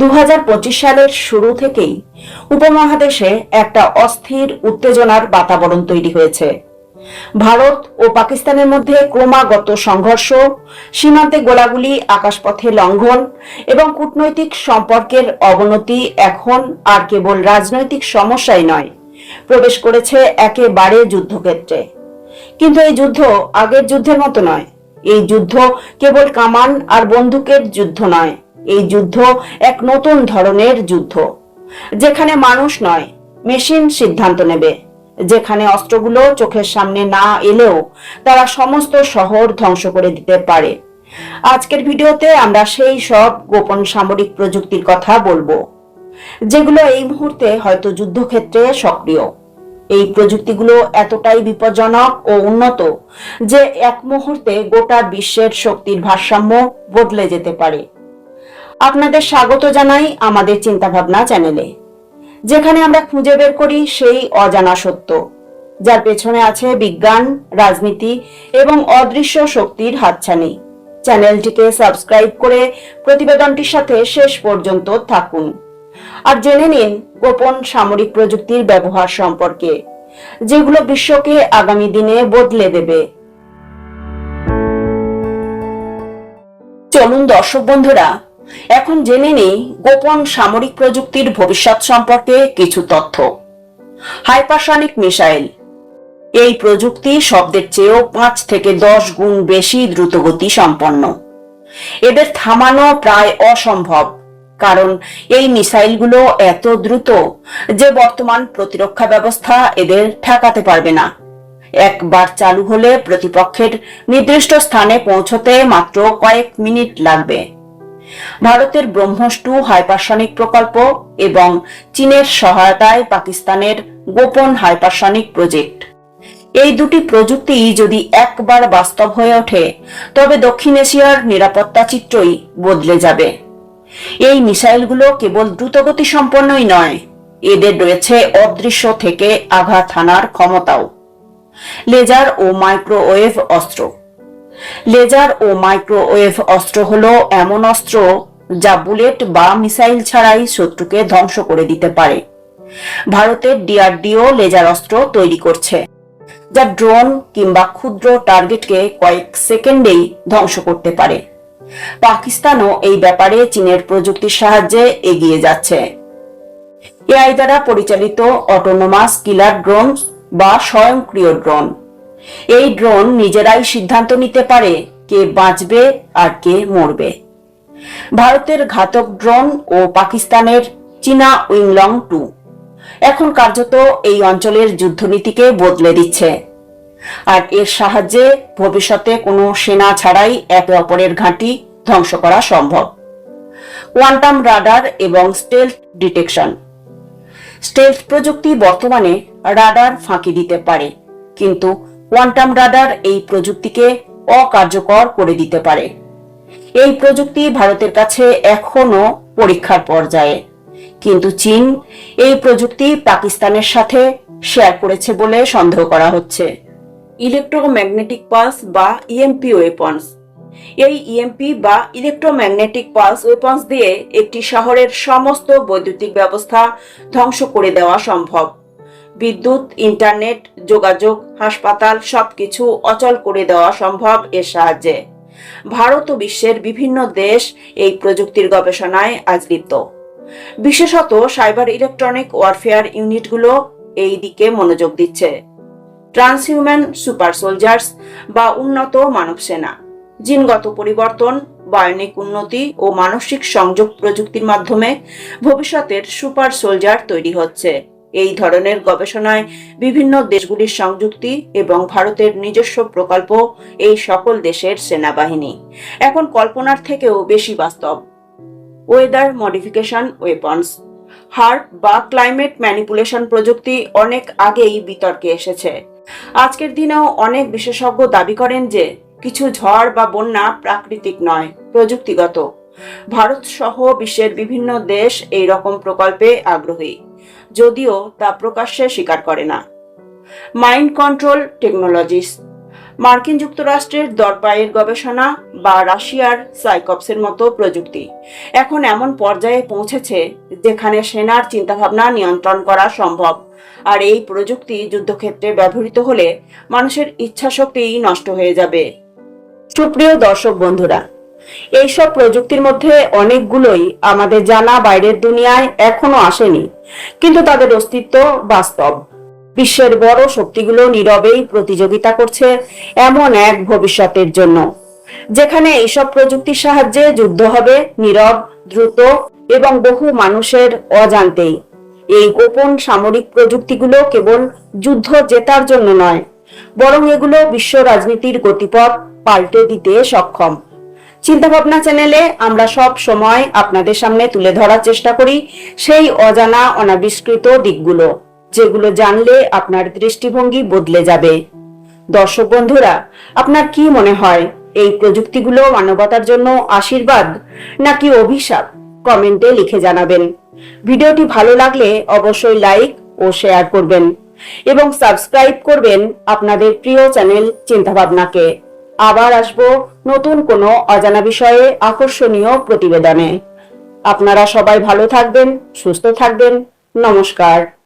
দু হাজার পঁচিশ সালের শুরু থেকেই উপমহাদেশে একটা অস্থির উত্তেজনার বাতাবরণ তৈরি হয়েছে। ভারত ও পাকিস্তানের মধ্যে ক্রমাগত সংঘর্ষ, সীমান্তে গোলাগুলি, আকাশপথে লঙ্ঘন এবং কূটনৈতিক সম্পর্কের অবনতি এখন আর কেবল রাজনৈতিক সমস্যাই নয়, প্রবেশ করেছে একেবারে যুদ্ধক্ষেত্রে। কিন্তু এই যুদ্ধ আগের যুদ্ধের মতো নয়। এই যুদ্ধ কেবল কামান আর বন্দুকের যুদ্ধ নয়। এই যুদ্ধ এক নতুন ধরনের যুদ্ধ, যেখানে মানুষ নয়, মেশিন সিদ্ধান্ত নেবে। যেখানে অস্ত্রগুলো চোখের সামনে না এলেও তারা সমস্ত শহর ধ্বংস করে দিতে পারে। আজকের ভিডিওতে আমরা সেই সব গোপন সামরিক প্রযুক্তির কথা বলব, যেগুলো এই মুহূর্তে হয়তো যুদ্ধক্ষেত্রে সক্রিয়। এই প্রযুক্তিগুলো এতটাই বিপজ্জনক ও উন্নত যে এক মুহূর্তে গোটা বিশ্বের শক্তির ভারসাম্য বদলে যেতে পারে। আপনাদের স্বাগত জানাই আমাদের চিন্তাভাবনা চ্যানেলে। যেখানে আমরা খুঁজে বের করি সেই অজানা সত্য, যার পেছনে আছে বিজ্ঞান, রাজনীতি এবং অদৃশ্য শক্তির হাতছানি। চ্যানেলটিকে সাবস্ক্রাইব করে প্রতিবেদনটির সাথে শেষ পর্যন্ত থাকুন। আর জেনে নিন গোপন সামরিক প্রযুক্তির ব্যবহার সম্পর্কে, যেগুলো বিশ্বকে আগামী দিনে বদলে দেবে। চলুন দর্শক বন্ধুরা এখন জেনে নেই গোপন সামরিক প্রযুক্তির ভবিষ্যৎ সম্পর্কে কিছু তথ্য। Hypersonic missile. এই প্রযুক্তি শব্দের চেয়েও পাঁচ থেকে দশ গুণ বেশি দ্রুতগতি সম্পন্ন। এদের থামানো প্রায় অসম্ভব, কারণ এই মিসাইলগুলো এত দ্রুত যে বর্তমান প্রতিরক্ষা ব্যবস্থা এদের ঠেকাতে পারবে না। একবার চালু হলে প্রতিপক্ষের নির্দিষ্ট স্থানে পৌঁছতে মাত্র কয়েক মিনিট লাগবে। ভারতের ব্রহ্মস টু হাইপারসনিক প্রকল্প এবং চীনের সহায়তায় পাকিস্তানের গোপন হাইপারসনিক প্রজেক্ট। এই দুটি প্রযুক্তি যদি একবার বাস্তব হয়ে ওঠে, তবে দক্ষিণ এশিয়ার নিরাপত্তা চিত্রই বদলে যাবে। এই মিসাইলগুলো কেবল দ্রুতগতি সম্পন্নই নয়, এদের রয়েছে অদৃশ্য থেকে আঘাত হানার ক্ষমতাও। লেজার ও মাইক্রোওয়েভ অস্ত্র। লেজার ও মাইক্রোওয়েভ অস্ত্র হল এমন অস্ত্র যা বুলেট বা মিসাইল ছাড়াই শত্রুকে ধ্বংস করে দিতে পারে। ভারতের ডিআরডিও লেজার অস্ত্র তৈরি করছে, যা ড্রোন কিংবা ক্ষুদ্র টার্গেটকে কয়েক সেকেন্ডেই ধ্বংস করতে পারে। পাকিস্তানও এই ব্যাপারে চীনের প্রযুক্তির সাহায্যে এগিয়ে যাচ্ছে। এআই দ্বারা পরিচালিত অটোনোমাস কিলার ড্রোন বা স্বয়ংক্রিয় ড্রোন এই ড্রোন নিজেরাই সিদ্ধান্ত নিতে পারে কে বাঁচবে আর কে মরবে। ভারতের ঘাতক ড্রোন ও পাকিস্তানের চীনা উইংলং টু এখন কার্যত এই অঞ্চলের যুদ্ধনীতিকে বদলে দিচ্ছে। আর এর সাহায্যে ভবিষ্যতে কোনো সেনা ছাড়াই একে অপরের ঘাঁটি ধ্বংস করা সম্ভব। কোয়ান্টাম রাডার এবং স্টেলথ ডিটেকশন। স্টেলথ প্রযুক্তি বর্তমানে রাডার ফাঁকি দিতে পারে, কিন্তু কোয়ান্টাম রাডার এই প্রযুক্তিকে অকার্যকর করে দিতে পারে। এই প্রযুক্তি ভারতের কাছে এখনও পরীক্ষার পর্যায়ে। কিন্তু চীন এই প্রযুক্তি পাকিস্তানের সাথে শেয়ার করেছে বলে সন্দেহ করা হচ্ছে। ইলেকট্রোম্যাগনেটিক পালস বা ইএমপি ওয়েপন্স এই ইএমপি বা ইলেকট্রোম্যাগনেটিক পালস ওয়েপন্স দিয়ে একটি শহরের সমস্ত বৈদ্যুতিক ব্যবস্থা ধ্বংস করে দেওয়া সম্ভব। বিদ্যুৎ, ইন্টারনেট, যোগাযোগ, হাসপাতাল সবকিছু অচল করে দেওয়া সম্ভব এর সাহায্যে। ভারত ও বিশ্বের বিভিন্ন দেশ এই প্রযুক্তির গবেষণায় আজ লিপ্ত। বিশেষত সাইবার ইলেকট্রনিক ওয়ারফেয়ার ইউনিটগুলো এই দিকে মনোযোগ দিচ্ছে। ট্রান্সহিউম্যান সুপার সোলজার্স বা উন্নত মানব সেনা, জিনগত পরিবর্তন, বায়নিক উন্নতি ও মানসিক সংযোগ প্রযুক্তির মাধ্যমে ভবিষ্যতের সুপার সোলজার তৈরি হচ্ছে। এই ধরনের গবেষণায় বিভিন্ন দেশগুলির সংযুক্তি এবং ভারতের নিজস্ব প্রকল্প এই সকল দেশের সেনাবাহিনী। এখন কল্পনার থেকেও বেশি বাস্তব। ওয়েদার মডিফিকেশন ওয়েপন্স হার্ট বা ক্লাইমেট ম্যানিপুলেশন প্রযুক্তি অনেক আগেই বিতর্কে এসেছে। আজকের দিনেও অনেক বিশেষজ্ঞ দাবি করেন যে, কিছু ঝড় বা বন্যা প্রাকৃতিক নয়, প্রযুক্তিগত। ভারত সহ বিশ্বের বিভিন্ন দেশ এই রকম প্রকল্পে আগ্রহী। যদিও তা প্রকাশ্যে স্বীকার করে না। Mind control technologies. মার্কিন যুক্তরাষ্ট্রের দরপায়ের গবেষণা বা রাশিয়ার সাইকপসের মতো প্রযুক্তি। এখন এমন পর্যায়ে পৌঁছেছে যেখানে সেনার চিন্তাভাবনা নিয়ন্ত্রণ করা সম্ভব। আর এই প্রযুক্তি যুদ্ধক্ষেত্রে ব্যবহৃত হলে মানুষের ইচ্ছাশক্তি নষ্ট হয়ে যাবে। সুপ্রিয় দর্শক বন্ধুরা এইসব প্রযুক্তির মধ্যে অনেকগুলোই আমাদের জানা বাইরের দুনিয়ায় এখনও আসেনি, কিন্তু তাদের অস্তিত্ব বাস্তব। বিশ্বের বড় শক্তিগুলো নীরবেই প্রতিযোগিতা করছে এমন এক ভবিষ্যতের জন্য, যেখানে এইসব প্রযুক্তির সাহায্যে যুদ্ধ হবে নীরব, দ্রুত এবং বহু মানুষের অজান্তেই। এই গোপন সামরিক প্রযুক্তিগুলো কেবল যুদ্ধ জেতার জন্য নয়, বরং এগুলো বিশ্ব রাজনীতির গতিপথ পাল্টে দিতে সক্ষম। চিন্তাভাবনা চ্যানেলে আমরা সব সময় আপনাদের সামনে তুলে ধরার চেষ্টা করি সেই অজানা অনাবিষ্কৃত দিকগুলো, যেগুলো জানলে আপনার দৃষ্টিভঙ্গি বদলে যাবে। দর্শক বন্ধুরা, আপনার কি মনে হয়, এই প্রযুক্তিগুলো মানবতার জন্য আশীর্বাদ নাকি অভিশাপ? কমেন্টে লিখে জানাবেন। ভিডিওটি ভালো লাগলে অবশ্যই লাইক ও শেয়ার করবেন এবং সাবস্ক্রাইব করবেন আপনাদের প্রিয় চ্যানেল চিন্তাভাবনাকে। আবার আসব নতুন কোনো অজানা বিষয়ে আকর্ষণীয় প্রতিবেদনে। আপনারা সবাই ভালো থাকবেন, সুস্থ থাকবেন। নমস্কার।